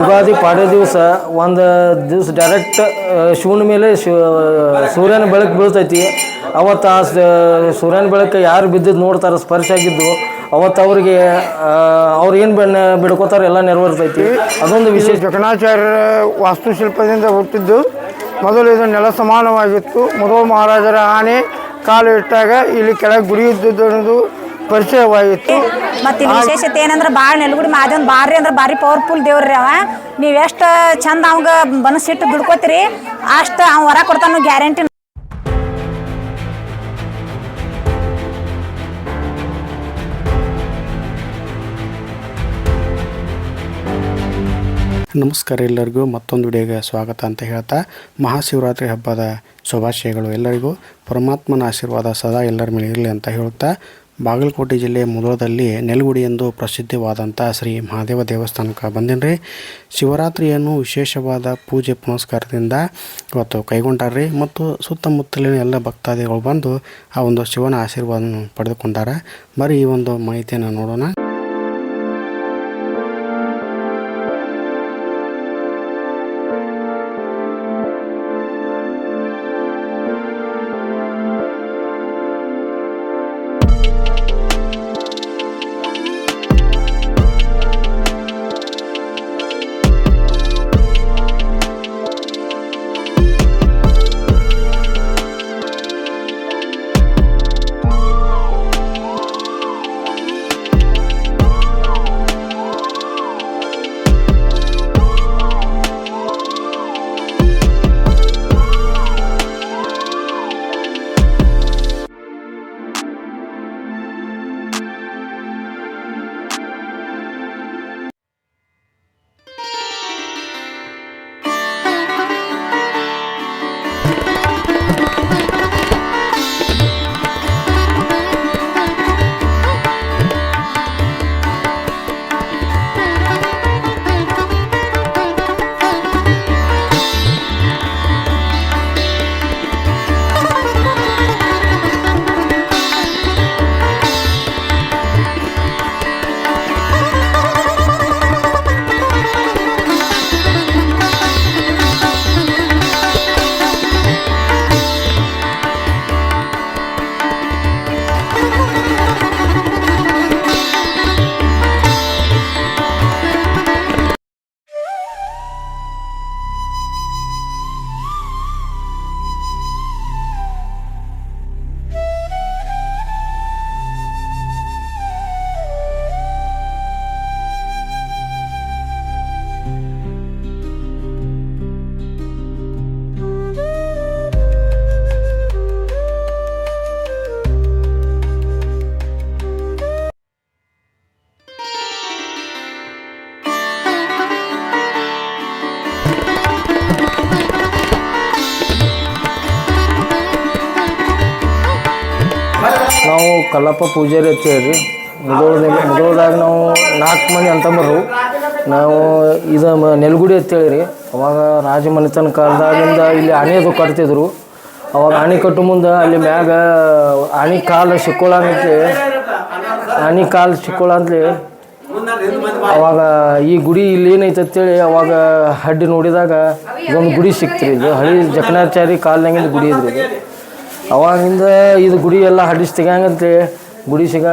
ಯುಗಾದಿ ಪಾಡ್ಯ ದಿವಸ ಒಂದು ದಿವಸ ಡೈರೆಕ್ಟ್ ಶಿವನ ಮೇಲೆ ಸೂರ್ಯನ ಬೆಳಕು ಬೀಳ್ತೈತಿ. ಅವತ್ತು ಆ ಸೂರ್ಯನ ಬೆಳಕು ಯಾರು ಬಿದ್ದಿದ್ದು ನೋಡ್ತಾರೆ, ಸ್ಪರ್ಶ ಆಗಿದ್ದು, ಅವತ್ತು ಅವ್ರಿಗೆ ಅವ್ರು ಏನು ಬೆನ್ನ ಬಿಡ್ಕೋತಾರೆ ಎಲ್ಲ ನೆರವೇರ್ತೈತಿ. ಅದೊಂದು ವಿಶೇಷ. ಜಕಣಾಚಾರ್ಯರ ವಾಸ್ತುಶಿಲ್ಪದಿಂದ ಹುಟ್ಟಿದ್ದು ಮೊದಲು ಇದು ನೆಲ ಸಮಾನವಾಗಿತ್ತು. ಮೊದಲು ಮಹಾರಾಜರ ಆನೆ ಕಾಲು ಇಟ್ಟಾಗ ಇಲ್ಲಿ ಕೆಳಗೆ ಗುಡಿ ಅನ್ನೋದು ಪರಿಚಯವಾಗಿತ್ತು ಮತ್ತೆ ವಿಶೇಷತೆ ಏನಂದ್ರೆ ಭಾಳ ನೆಲಗುಡಿ ಮಾದೇವನ್ ಭಾರಿ ಅಂದ್ರೆ ಭಾರಿ ಪವರ್ಫುಲ್ ದೇವ್ರಿ ಅವ. ನೀವು ಎಷ್ಟು ಚಂದ ಅವಾಗ ಬನಸಿಟ್ಟು ದುಡ್ಕೋತೀರಿ ಅಷ್ಟು ಅವ್ನು ಹೊರ ಕೊಡ್ತಾನ ಗ್ಯಾರಂಟಿ ನಮಸ್ಕಾರ ಎಲ್ಲರಿಗೂ ಮತ್ತೊಂದು ವಿಡಿಯೋಗೆ ಸ್ವಾಗತ ಅಂತ ಹೇಳ್ತಾ ಮಹಾಶಿವರಾತ್ರಿ ಹಬ್ಬದ ಶುಭಾಶಯಗಳು ಎಲ್ಲರಿಗೂ. ಪರಮಾತ್ಮನ ಆಶೀರ್ವಾದ ಸದಾ ಎಲ್ಲರ ಮೇಲೆ ಇರಲಿ ಅಂತ ಹೇಳುತ್ತಾ ಬಾಗಲಕೋಟೆ ಜಿಲ್ಲೆ ಮುದೋಳದಲ್ಲಿ ನೆಲಗುಡಿ ಎಂದು ಪ್ರಸಿದ್ಧವಾದಂಥ ಶ್ರೀ ಮಹಾದೇವ ದೇವಸ್ಥಾನಕ್ಕೆ ಬಂದಿನ್ರಿ ಶಿವರಾತ್ರಿಯನ್ನು ವಿಶೇಷವಾದ ಪೂಜೆ ಪುನಸ್ಕಾರದಿಂದ ಇವತ್ತು ಕೈಗೊಂಡಾರ್ರಿ ಮತ್ತು ಸುತ್ತಮುತ್ತಲಿನ ಎಲ್ಲ ಭಕ್ತಾದಿಗಳು ಬಂದು ಆ ಒಂದು ಶಿವನ ಆಶೀರ್ವಾದವನ್ನು ಪಡೆದುಕೊಂಡಾರ. ಬರೀ ಈ ಒಂದು ಮಾಹಿತಿಯನ್ನು ನೋಡೋಣ. ಕಲ್ಲಪ್ಪ ಪೂಜಾರಿ ಅಂತ ಹೇಳ್ರಿ. ಮುದೋಳದಾಗ ನಾವು ನಾಲ್ಕು ಮಂದಿ ಅಂತಂಬರು ನಾವು ಇದು ಮ- ನೆಲಗುಡಿ ಅಂತೇಳಿ ರೀ. ಅವಾಗ ರಾಜಮನೆತನ ಕಾಲದಾಗಿಂದ ಇಲ್ಲಿ ಆನೆದು ಕಟ್ತಿದ್ರು. ಅವಾಗ ಆನೆ ಕಟ್ಟು ಮುಂದೆ ಅಲ್ಲಿ ಮ್ಯಾಗ ಆನೆ ಕಾಲು ಸಿಕ್ಕೊಳ್ಳಂತೆ ಆನೆ ಕಾಲು ಸಿಕ್ಕೊಳಂತೆ ಅವಾಗ ಈ ಗುಡಿ ಇಲ್ಲಿ ಏನೈತೆ ಅಂತೇಳಿ ಅವಾಗ ಹಡ್ಡಿ ನೋಡಿದಾಗ ಇದೊಂದು ಗುಡಿ ಸಿಕ್ತ್ರಿ. ಇದು ಹಳಿ ಜಕಣಾಚಾರಿ ಕಾಲ್ನಾಗಿಂದ ಗುಡಿ ಇದ್ರಿ ಇದು. ಅವಾಗಿಂದ ಇದು ಗುಡಿ ಎಲ್ಲ ಹಡಿಸಿ ತೆಗಿಯಂಗಂತೆ ಗುಡಿ ಸಿಗ,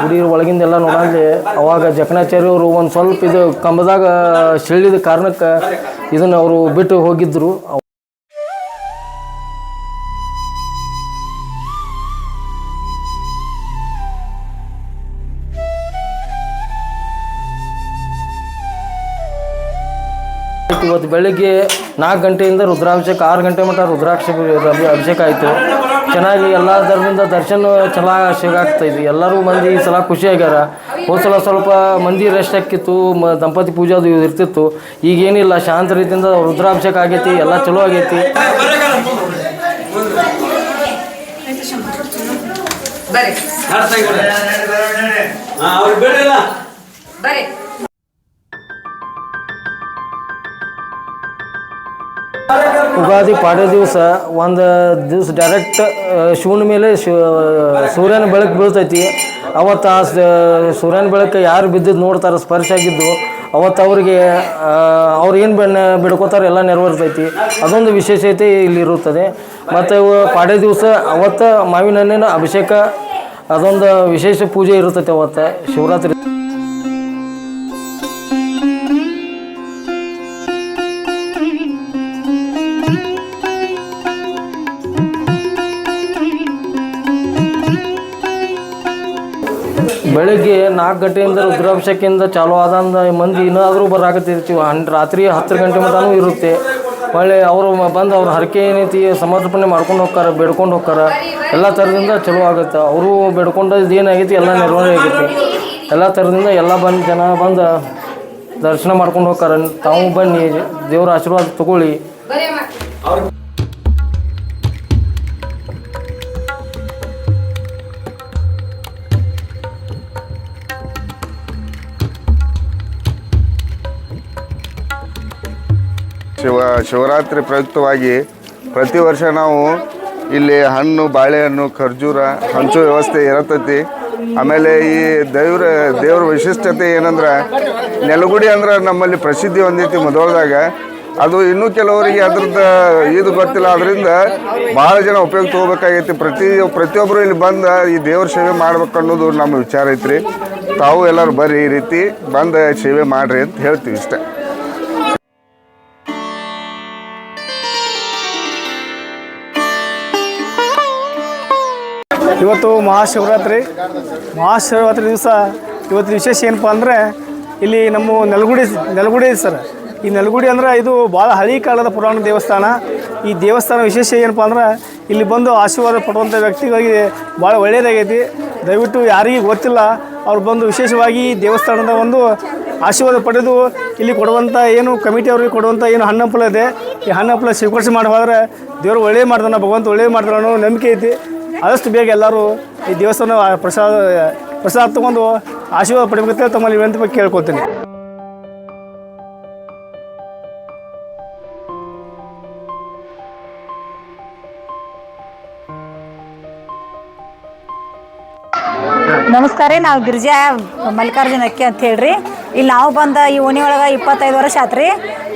ಗುಡಿ ಒಳಗಿಂದ ಎಲ್ಲ ನೋಡಂದ್ರೆ ಅವಾಗ ಜಕಣಾಚಾರ್ಯ ಅವರು ಒಂದು ಸ್ವಲ್ಪ ಇದು ಕಂಬದಾಗ ಸೆಳಿದ ಕಾರಣಕ್ಕೆ ಇದನ್ನು ಅವರು ಬಿಟ್ಟು ಹೋಗಿದ್ರು. ಇವತ್ತು ಬೆಳಿಗ್ಗೆ ನಾಲ್ಕು ಗಂಟೆಯಿಂದ ರುದ್ರಾಭಿಷೇಕ, ಆರು ಗಂಟೆ ಮಟ್ಟ ರುದ್ರಾಕ್ಷ ಅಭಿಷೇಕ ಆಯಿತು. ಚೆನ್ನಾಗಿ ಎಲ್ಲ ಧರ್ಮದಿಂದ ದರ್ಶನ ಚೆನ್ನಾಗಿ ಸಿಗಾಗ್ತಾ ಇದೆ ಎಲ್ಲರೂ ಮಂದಿ ಈ ಸಲ ಖುಷಿ ಆಗ್ಯಾರ. ಹೋದ ಸಲ ಸ್ವಲ್ಪ ಮಂದಿ ರೆಸ್ಟ್ ಆಕಿತ್ತು ಮ ದಂಪತಿ ಪೂಜೆ ಅದು ಇರ್ತಿತ್ತು. ಈಗೇನಿಲ್ಲ ಶಾಂತ ರೀತಿಯಿಂದ ರುದ್ರಾಭಿಷೇಕ ಆಗೈತಿ ಎಲ್ಲ ಚಲೋ ಆಗೈತಿ. ಅವ್ರು ಯುಗಾದಿ ಪಾಡ್ಯ ದಿವಸ ಒಂದು ದಿವಸ ಡೈರೆಕ್ಟ್ ಶಿವನ ಮೇಲೆ ಸೂರ್ಯನ ಬೆಳಕು ಬೀಳ್ತೈತಿ. ಅವತ್ತು ಆ ಸೂರ್ಯನ ಬೆಳಕು ಯಾರು ಬಿದ್ದಿದ್ದು ನೋಡ್ತಾರೆ, ಸ್ಪರ್ಶ ಆಗಿದ್ದು, ಅವತ್ತು ಅವರಿಗೆ ಅವ್ರು ಏನು ಬೆನ್ನ ಬಿಡ್ಕೋತಾರೆ ಎಲ್ಲ ನೆರವೇರ್ತೈತಿ. ಅದೊಂದು ವಿಶೇಷತೆ ಇಲ್ಲಿ ಇರುತ್ತದೆ. ಮತ್ತು ಪಾಡ್ಯ ದಿವಸ ಅವತ್ತು ಮಾವಿನ ಹಣ್ಣಿನ ಅಭಿಷೇಕ, ಅದೊಂದು ವಿಶೇಷ ಪೂಜೆ ಇರುತ್ತೈತೆ ಅವತ್ತು. ಶಿವರಾತ್ರಿ ಬೆಳಿಗ್ಗೆ ನಾಲ್ಕು ಗಂಟೆಯಿಂದ ರುದ್ರಾಭಿಷೇಕದಿಂದ ಚಾಲು ಆದಂದ ಮಂದಿ ಇನ್ನಾದರೂ ಬರಾಕತ್ತಿರ್ತೀವಿ ಹನ್, ರಾತ್ರಿ ಹತ್ತು ಗಂಟೆ ಮಟನೂ ಇರುತ್ತೆ. ಒಳ್ಳೆ ಅವರು ಬಂದು ಅವ್ರ ಹರಕೆ ಏನೈತಿ ಸಮರ್ಪಣೆ ಮಾಡ್ಕೊಂಡು ಹೋಗ್ತಾರೆ, ಬೇಡ್ಕೊಂಡು ಹೋಗ್ತಾರೆ. ಎಲ್ಲ ಥರದಿಂದ ಚಲೋ ಆಗುತ್ತೆ. ಅವರು ಬೇಡ್ಕೊಂಡದ್ದು ಏನಾಗೈತಿ ಎಲ್ಲ ನೆರವೇರಿ ಆಗೈತಿ. ಎಲ್ಲ ಥರದಿಂದ ಎಲ್ಲ ಬಂದು ಜನ ಬಂದು ದರ್ಶನ ಮಾಡ್ಕೊಂಡು ಹೋಗ್ತಾರೆ. ತಾವು ಬನ್ನಿ, ದೇವ್ರ ಆಶೀರ್ವಾದ ತಗೊಳ್ಳಿ. ಶಿವ ಶಿವರಾತ್ರಿ ಪ್ರಯುಕ್ತವಾಗಿ ಪ್ರತಿ ವರ್ಷ ನಾವು ಇಲ್ಲಿ ಹಣ್ಣು, ಬಾಳೆಹಣ್ಣು, ಖರ್ಜೂರ, ಹಂಚು ವ್ಯವಸ್ಥೆ ಇರತೈತಿ. ಆಮೇಲೆ ಈ ದೇವ್ರ ದೇವ್ರ ವಿಶಿಷ್ಟತೆ ಏನಂದ್ರೆ, ನೆಲಗುಡಿ ಅಂದ್ರೆ ನಮ್ಮಲ್ಲಿ ಪ್ರಸಿದ್ಧಿ ಹೊಂದೈತಿ ಮೊದಲದಾಗ. ಅದು ಇನ್ನೂ ಕೆಲವರಿಗೆ ಅದ್ರದ್ದು ಇದು ಗೊತ್ತಿಲ್ಲ. ಅದರಿಂದ ಭಾಳ ಜನ ಉಪಯೋಗ ತೊಗೋಬೇಕಾಗೈತಿ. ಪ್ರತಿ ಪ್ರತಿಯೊಬ್ಬರು ಇಲ್ಲಿ ಬಂದು ಈ ದೇವ್ರ ಸೇವೆ ಮಾಡ್ಬೇಕು ಅನ್ನೋದು ನಮ್ಮ ವಿಚಾರ ಐತ್ರಿ. ತಾವು ಎಲ್ಲರೂ ಬರ್ರಿ ಈ ರೀತಿ ಬಂದು ಸೇವೆ ಮಾಡಿರಿ ಅಂತ ಹೇಳ್ತೀವಿ ಇಷ್ಟೇ ಇವತ್ತು ಮಹಾಶಿವರಾತ್ರಿ. ಮಹಾಶಿವರಾತ್ರಿ ದಿವಸ ಇವತ್ತು ವಿಶೇಷ ಏನಪ್ಪ ಅಂದರೆ ಇಲ್ಲಿ ನಮ್ಮ ನೆಲಗುಡಿ ನೆಲಗುಡಿ ಸರ್. ಈ ನೆಲಗುಡಿ ಅಂದ್ರೆ ಇದು ಭಾಳ ಹಳಿ ಕಾಲದ ಪುರಾಣ ದೇವಸ್ಥಾನ. ಈ ದೇವಸ್ಥಾನ ವಿಶೇಷ ಏನಪ್ಪ ಅಂದ್ರೆ ಇಲ್ಲಿ ಬಂದು ಆಶೀರ್ವಾದ ಪಡುವಂಥ ವ್ಯಕ್ತಿಗಳಿಗೆ ಭಾಳ ಒಳ್ಳೆಯದಾಗೈತಿ. ದಯವಿಟ್ಟು ಯಾರಿಗೆ ಗೊತ್ತಿಲ್ಲ, ಅವ್ರು ಬಂದು ವಿಶೇಷವಾಗಿ ಈ ದೇವಸ್ಥಾನದ ಒಂದು ಆಶೀರ್ವಾದ ಪಡೆದು ಇಲ್ಲಿ ಕೊಡುವಂಥ ಏನು ಕಮಿಟಿ ಅವ್ರಿಗೆ ಕೊಡುವಂಥ ಏನು ಹಣ್ಣಪ್ಪಲ ಇದೆ. ಈ ಹಣ್ಣಪ್ಪಲ ಸ್ವೀಕರಿಸಿ ಮಾಡಿ ಹೋದ್ರೆ ದೇವರು ಒಳ್ಳೆಯ ಮಾಡ್ತಾನೆ, ಭಗವಂತ ಒಳ್ಳೇದು ಮಾಡ್ತಾನೆ ಅನ್ನೋ ನಂಬಿಕೆ ಐತಿ. ಆದಷ್ಟು ಬೇಗ ಎಲ್ಲರೂ ಈ ದೇವಸ್ಥಾನ ಪ್ರಸಾದ ಪ್ರಸಾದ ತಗೊಂಡು ಆಶೀರ್ವಾದ ಪಡಿಬೇಕಂತ ತಮ್ಮಲ್ಲಿ ವಿನಂತಿ ಕೇಳ್ಕೊತೀನಿ ನಮಸ್ಕಾರ ರೀ, ನಾವು ಗಿರಿಜಾ ಮಲ್ಲಿಕಾರ್ಜುನ ಅಕ್ಕಿ ಅಂತ ಹೇಳ್ರಿ. ಇಲ್ಲಿ ನಾವು ಬಂದ ಈ ಓಣಿ ಒಳಗೆ ಇಪ್ಪತ್ತೈದು ವರ್ಷ ಆತ್ರಿ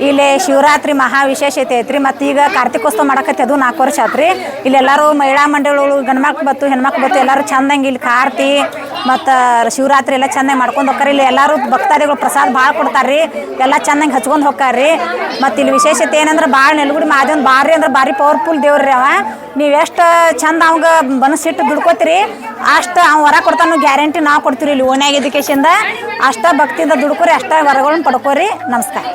ಇಲ್ಲಿ ಶಿವರಾತ್ರಿ ಮಹಾ ವಿಶೇಷತೆ ಐತ್ರಿ ಮತ್ತು ಈಗ ಕಾರ್ತಿಕೋತ್ಸವ ಅದು ನಾಲ್ಕು ವರ್ಷ ಆತ್ರಿ ಇಲ್ಲೆಲ್ಲರೂ ಮಹಿಳಾ ಮಂಡಳಿಗಳು ಗಂಡ್ಮಕ್ಳು ಬತ್ತು ಹೆಣ್ಮಕ್ಳು ಬತ್ತು ಎಲ್ಲರೂ ಚಂದಂಗೆ ಇಲ್ಲಿ ಕಾರ್ತಿ ಮತ್ತು ಶಿವರಾತ್ರಿ ಎಲ್ಲ ಚೆನ್ನಾಗಿ ಮಾಡ್ಕೊಂಡು ಹೋಗ್ತಾರೆ ಇಲ್ಲಿ ಎಲ್ಲರೂ ಭಕ್ತಾದಿಗಳು ಪ್ರಸಾದ ಭಾಳ ಕೊಡ್ತಾರೆ ರೀ ಎಲ್ಲ ಚೆನ್ನಾಗಿ ಹಚ್ಕೊಂಡು ಹೋಗ್ತಾರೆ ಮತ್ತು ಇಲ್ಲಿ ವಿಶೇಷತೆ ಏನಂದ್ರೆ ಭಾಳ ನೆಲಗುಡಿ ಮಾದೇವನ್ ಭಾರಿ ಅಂದ್ರೆ ಭಾರಿ ಪವರ್ಫುಲ್ ದೇವ್ರು ಅವ. ನೀವು ಎಷ್ಟು ಚಂದ ಅವಂಗ ಮನಸ್ಸಿಟ್ಟು ದುಡ್ಕೋತೀರಿ, ಅಷ್ಟು ಅವ್ನು ವರ ಕೊಡ್ತಾನು ಗ್ಯಾರಂಟಿ ನಾವು ಕೊಡ್ತೀವಿ ಇಲ್ಲಿ ಓಣ್ಯಾಗ ಎಜುಕೇಶನ್ದ ಅಷ್ಟ ಭಕ್ತಿಯಿಂದ ದುಡ್ಕೋರಿ, ಅಷ್ಟ ವರಗಳನ್ನ ಪಡ್ಕೋರಿ. ನಮಸ್ಕಾರ.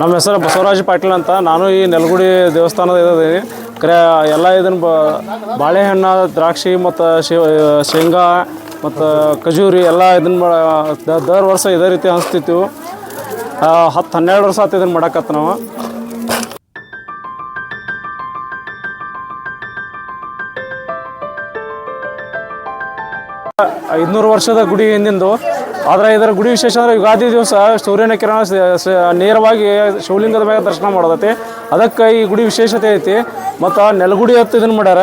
ನಮ್ಮ ಹೆಸರು ಬಸವರಾಜ ಪಾಟೀಲ್ ಅಂತ. ನಾನು ಈ ನೆಲಗುಡಿ ದೇವಸ್ಥಾನದ ಇದ್ದೀನಿ ಕರೆ, ಎಲ್ಲ ಇದನ್ನು ಬ, ಬಾಳೆಹಣ್ಣು, ದ್ರಾಕ್ಷಿ ಮತ್ತು ಶೇಂಗಾ ಮತ್ತು ಖಜೂರಿ ಎಲ್ಲ ಇದನ್ನು ದರ್ ವರ್ಷ ಇದೇ ರೀತಿ ಹಂಚ್ತಿತ್ತು ಹತ್ತು ಹನ್ನೆರಡು ವರ್ಷ ಆತು ಇದನ್ನು ಮಾಡಕತ್ತ ನಾವು. ಐದುನೂರು ವರ್ಷದ ಗುಡಿ ಹಿಂದಿಂದು ಆದರೆ ಇದರ ಗುಡಿ ವಿಶೇಷ ಅಂದರೆ ಯುಗಾದಿ ದಿವಸ ಸೂರ್ಯನ ಕಿರಣ ನೇರವಾಗಿ ಶಿವಲಿಂಗದ ಮೇಲೆ ದರ್ಶನ ಮಾಡೋದೈತಿ. ಅದಕ್ಕೆ ಈ ಗುಡಿ ವಿಶೇಷತೆ ಐತಿ. ಮತ್ತು ನೆಲಗುಡಿ ಹತ್ತು ಇದನ್ನು ಮಾಡ್ಯಾರ.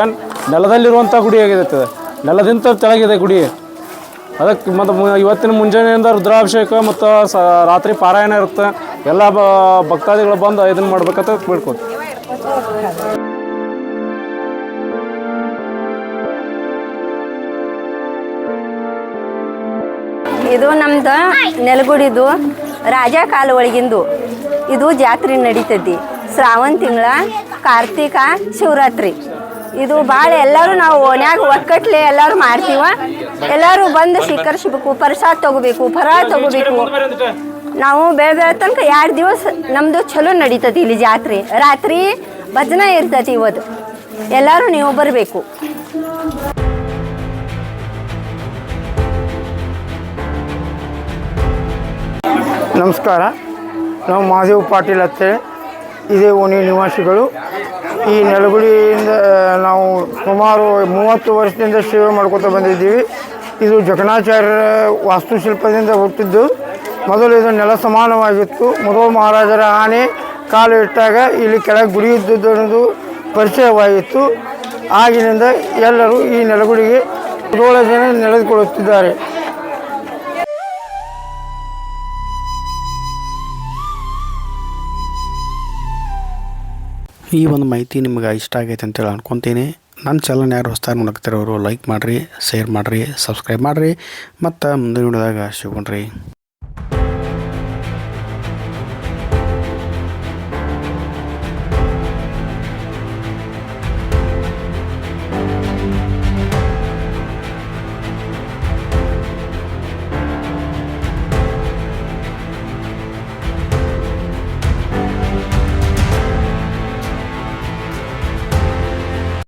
ನೆಲದಲ್ಲಿರುವಂಥ ಗುಡಿ ಆಗಿದೆ ನೆಲದಿಂದ ತೆಳಗಿದೆ ಗುಡಿ. ಅದಕ್ಕೆ ಮತ್ತು ಇವತ್ತಿನ ಮುಂಜಾನೆಯಿಂದ ರುದ್ರಾಭಿಷೇಕ ಮತ್ತು ಸ ರಾತ್ರಿ ಪಾರಾಯಣ ಇರುತ್ತೆ. ಎಲ್ಲ ಭಕ್ತಾದಿಗಳು ಬಂದು ಇದನ್ನು ಮಾಡ್ಬೇಕಂತ ಬೇಡ್ಕೊತೀವಿ ಇದು ನಮ್ದು ನೆಲಗುಡಿದು ರಾಜ ಕಾಲ ಒಳಗಿಂದು ಇದು ಜಾತ್ರೆ ನಡೀತೈತಿ. ಶ್ರಾವಣ ತಿಂಗಳ ಕಾರ್ತಿಕ ಶಿವರಾತ್ರಿ. ಇದು ಭಾಳ ಎಲ್ಲರೂ ನಾವು ಓನ್ಯಾಗ ಒಕ್ಕಟ್ಲೆ ಎಲ್ಲರೂ ಮಾಡ್ತೀವ. ಎಲ್ಲರೂ ಬಂದು ಸ್ವೀಕರಿಸ್ಬೇಕು ಪ್ರಸಾದ ತಗೋಬೇಕು ಫರ ತಗೋಬೇಕು. ನಾವು ಬೆಳೆ ತನಕ ಎರಡು ದಿವಸ ನಮ್ಮದು ಚಲೋ ನಡೀತತಿ ಇಲ್ಲಿ ಜಾತ್ರೆ. ರಾತ್ರಿ ಭಜನೆ ಇರ್ತೈತಿ ಇವತ್ತು. ಎಲ್ಲರೂ ನೀವು ಬರಬೇಕು. ನಮಸ್ಕಾರ. ನಾವು ಮಹಾದೇವ್ ಪಾಟೀಲ್ ಅಂತೇಳಿ. ಇದೇ ಓಣಿ ನಿವಾಸಿಗಳು. ಈ ನೆಲಗುಡಿಯಿಂದ ನಾವು ಸುಮಾರು ಮೂವತ್ತು ವರ್ಷದಿಂದ ಸೇವೆ ಮಾಡ್ಕೋತಾ ಬಂದಿದ್ದೀವಿ. ಇದು ಜಕಣಾಚಾರ್ಯರ ವಾಸ್ತುಶಿಲ್ಪದಿಂದ ಹುಟ್ಟಿದ್ದು. ಮೊದಲು ಇದು ನೆಲ ಸಮಾನವಾಗಿತ್ತು. ಮೊದಲು ಮಹಾರಾಜರ ಆನೆ ಕಾಲು ಇಟ್ಟಾಗ ಇಲ್ಲಿ ಕೆಳಗೆ ಗುಡಿ ಇದ್ದದ್ದು ಪರಿಚಯವಾಗಿತ್ತು. ಆಗಿನಿಂದ ಎಲ್ಲರೂ ಈ ನೆಲಗುಡಿಗೆ ಏಳು ಜನ ನಡೆದುಕೊಳ್ಳುತ್ತಿದ್ದಾರೆ ಈ ಒಂದು ಮಾಹಿತಿ ನಿಮ್ಗೆ ಇಷ್ಟ ಆಗೈತೆ ಅಂತೇಳಿ ಅನ್ಕೊತೀನಿ. ನನ್ನ ಚಾನಲ್ ಯಾರು ಹೊಸ್ದಾಗಿ ನೋಡಕ್ತಿರೋರು ಲೈಕ್ ಮಾಡಿರಿ ಶೇರ್ ಮಾಡಿರಿ ಸಬ್ಸ್ಕ್ರೈಬ್ ಮಾಡಿರಿ. ಮತ್ತು ಮುಂದಿನ ವಿಡಿಯೋದಾಗ ಸಿಗೋಣ್ರಿ.